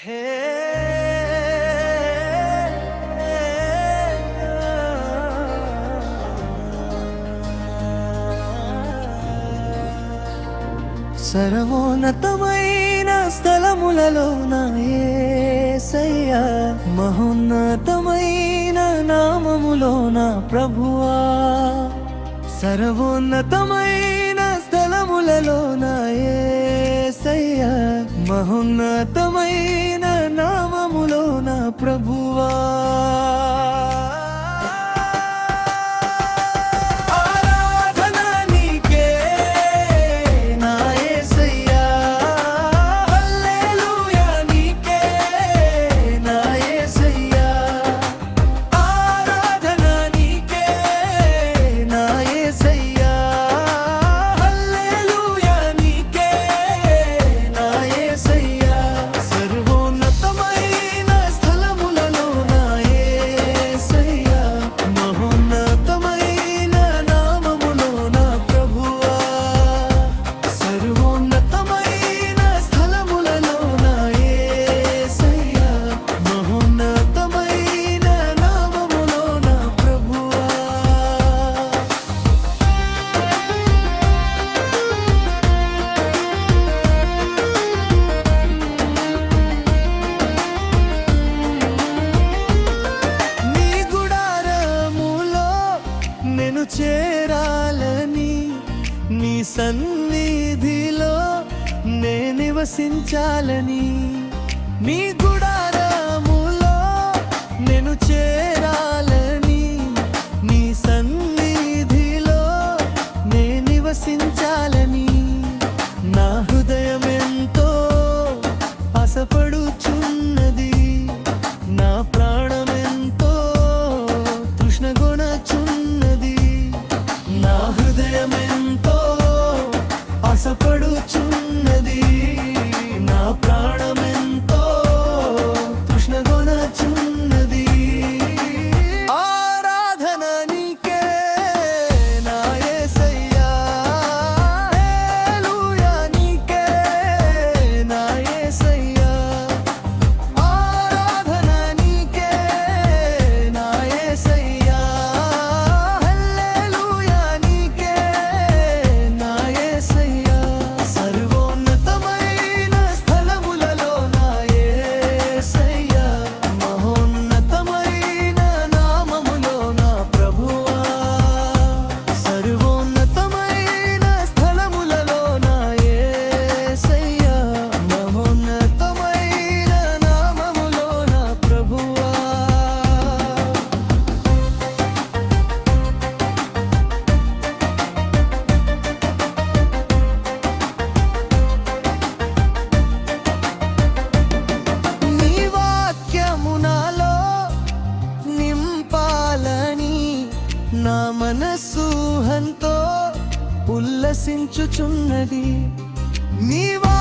హే సర్వోన్నతమైన స్థలములలో నాయసయ్యా మహోన్నతమైన నామములో నా ప్రభువా. సర్వోన్నతమైన స్థలములలో నాయసయ్యా మహోన్నతమైన Prabhuva చేరాలని నీ సన్నిధిలో నే నివసించాలని నీ గుడా Acımlı మనసూహంతో ఉల్లసించుచున్నది. నీవా